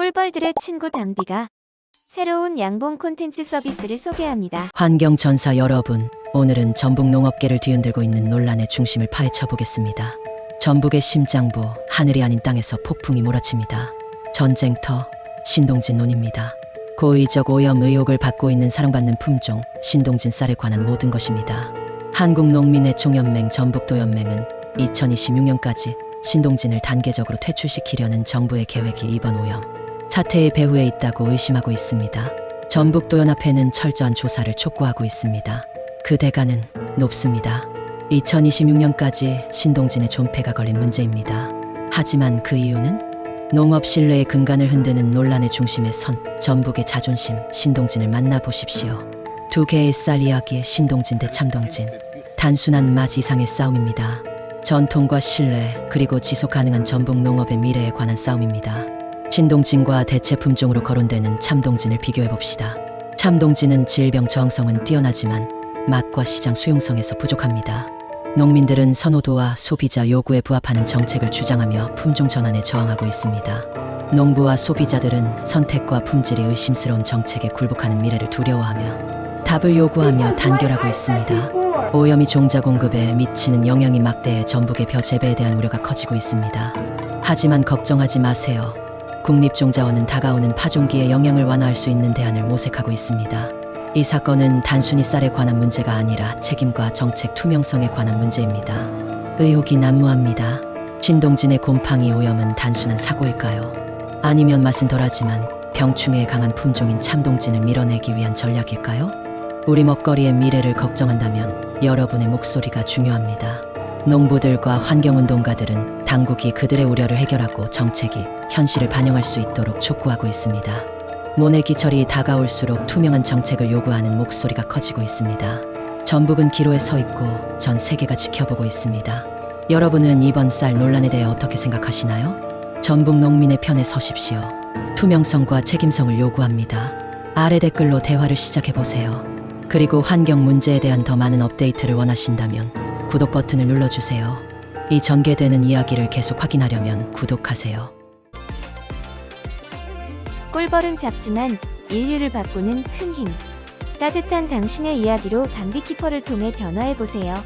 꿀벌들의 친구 담비가 새로운 양봉 콘텐츠 서비스를 소개합니다. 환경 전사 여러분, 오늘은 전북 농업계를 뒤흔들고 있는 논란의 중심을 파헤쳐 보겠습니다. 전북의 심장부, 하늘이 아닌 땅에서 폭풍이 몰아칩니다. 전쟁터, 신동진 논입니다. 고의적 오염 의혹을 받고 있는 사랑받는 품종, 신동진 쌀에 관한 모든 것입니다. 한국농민의 총연맹 전북도연맹은 2026년까지 신동진을 단계적으로 퇴출시키려는 정부의 계획이 이번 오염 사태의 배후에 있다고 의심하고 있습니다. 전북도연합회는 철저한 조사를 촉구하고 있습니다. 그 대가는 높습니다. 2026년까지 신동진의 존폐가 걸린 문제입니다. 하지만 그 이유는 농업 신뢰의 근간을 흔드는 논란의 중심에 선 전북의 자존심 신동진을 만나보십시오. 두 개의 쌀 이야기의 신동진 대 참동진. 단순한 맛 이상의 싸움입니다. 전통과 신뢰 그리고 지속 가능한 전북 농업의 미래에 관한 싸움입니다. 신동진과 대체 품종으로 거론되는 참동진을 비교해 봅시다. 참동진은 질병 저항성은 뛰어나지만 맛과 시장 수용성에서 부족합니다. 농민들은 선호도와 소비자 요구에 부합하는 정책을 주장하며 품종 전환에 저항하고 있습니다. 농부와 소비자들은 선택과 품질이 의심스러운 정책에 굴복하는 미래를 두려워하며 답을 요구하며 단결하고 있습니다. 오염이 종자 공급에 미치는 영향이 막대해 전북의 벼 재배에 대한 우려가 커지고 있습니다. 하지만 걱정하지 마세요. 국립종자원은 다가오는 파종기에 영향을 완화할 수 있는 대안을 모색하고 있습니다. 이 사건은 단순히 쌀에 관한 문제가 아니라 책임과 정책 투명성에 관한 문제입니다. 의혹이 난무합니다. 신동진의 곰팡이 오염은 단순한 사고일까요? 아니면 맛은 덜하지만 병충해에 강한 품종인 참동진을 밀어내기 위한 전략일까요? 우리 먹거리의 미래를 걱정한다면 여러분의 목소리가 중요합니다. 농부들과 환경운동가들은 당국이 그들의 우려를 해결하고 정책이 현실을 반영할 수 있도록 촉구하고 있습니다. 모내기철이 다가올수록 투명한 정책을 요구하는 목소리가 커지고 있습니다. 전북은 기로에 서 있고 전 세계가 지켜보고 있습니다. 여러분은 이번 쌀 논란에 대해 어떻게 생각하시나요? 전북 농민의 편에 서십시오. 투명성과 책임성을 요구합니다. 아래 댓글로 대화를 시작해 보세요. 그리고 환경 문제에 대한 더 많은 업데이트를 원하신다면 구독 버튼을 눌러주세요. 이 전개되는 이야기를 계속 확인하려면 구독하세요. 꿀벌은 작지만 인류를 바꾸는 큰 힘. 따뜻한 당신의 이야기로 담비키퍼를 통해 변화해 보세요.